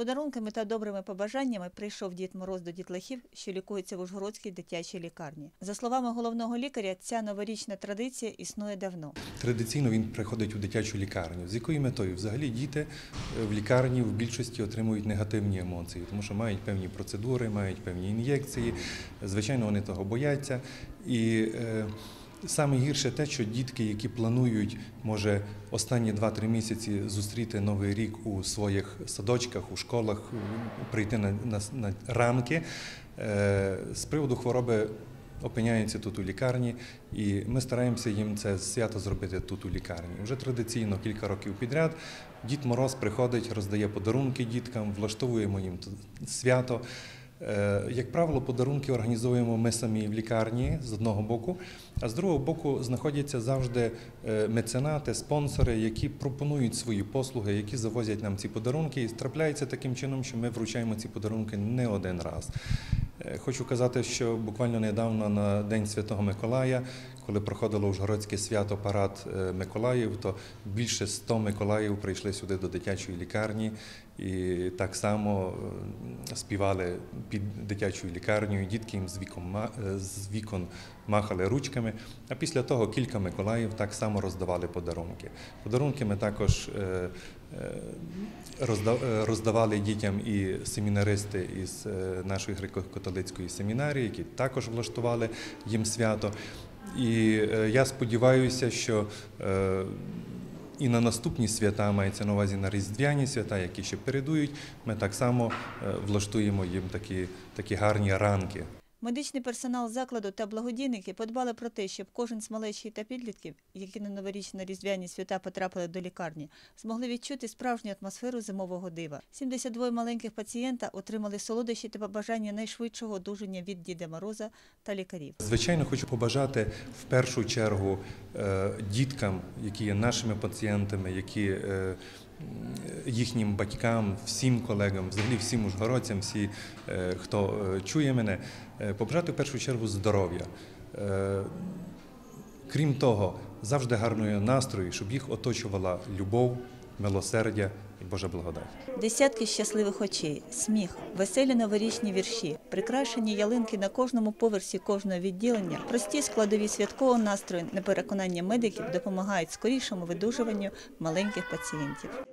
подарунками та добрими побажаннями прийшов Дід Мороз до дітлахів, що лікуються в Ужгородській дитячій лікарні. За словами головного лікаря, ця новорічна традиція існує давно. Традиційно він приходить у дитячу лікарню. З якою метою? Взагалі діти е, в лікарні в більшості отримують негативні емоції, тому що мають певні процедури, мають певні ін'єкції. Звичайно, вони того бояться. І е, саме гірше те, що дітки, які планують, може, останні 2-3 місяці зустріти новий рік у своїх садочках, у школах, прийти на, на, на ранки, е, з приводу хвороби опиняються тут у лікарні, і ми стараємося їм це свято зробити тут у лікарні. Вже традиційно кілька років підряд Дід Мороз приходить, роздає подарунки діткам, влаштовуємо їм свято. Е, Як правило, подарунки організовуємо ми самі в лікарні з одного боку, а з другого боку знаходяться завжди е, меценати, спонсори, які пропонують свої послуги, які завозять нам ці подарунки. І трапляється таким чином, що ми вручаємо ці подарунки не один раз. Е, Хочу казати, що буквально недавно на День Святого Миколая, коли проходило Ужгородське свято парад е, Миколаїв, то більше 100 Миколаїв прийшли сюди до дитячої лікарні і так само е, співали під дитячою лікарнею. Дітки їм з вікон, е, з вікон махали ручками. А після того кілька Миколаїв так само роздавали подарунки. Подарунки ми також роздавали дітям і семінаристи із е, нашої греко-католицької семінарії, які також влаштували їм свято. І е, я сподіваюся, що е, і на наступні свята мається на увазі на різдвяні свята, які ще передують, ми так само е, влаштуємо їм такі, такі гарні ранки. Медичний персонал закладу та благодійники подбали про те, щоб кожен з малечі та підлітків, які на новорічні різдвяні свята потрапили до лікарні, змогли відчути справжню атмосферу зимового дива. 72 маленьких пацієнта отримали солодощі та побажання найшвидшого одужання від Діда Мороза та лікарів. Звичайно, хочу побажати в першу чергу е, діткам, які є нашими пацієнтами, які е, їхнім батькам, всім колегам, взагалі всім ужгородцям, всі, е, хто е, чує мене, е, побажати в першу чергу здоров'я. Крім того, завжди гарного настрою, щоб їх оточувала любов, милосердя і Божа благодать. Десятки щасливих очей, сміх, веселі новорічні вірші, прикрашені ялинки на кожному поверсі кожного відділення, прості складові святкового настрою на переконання медиків допомагають скорішому видужуванню маленьких пацієнтів.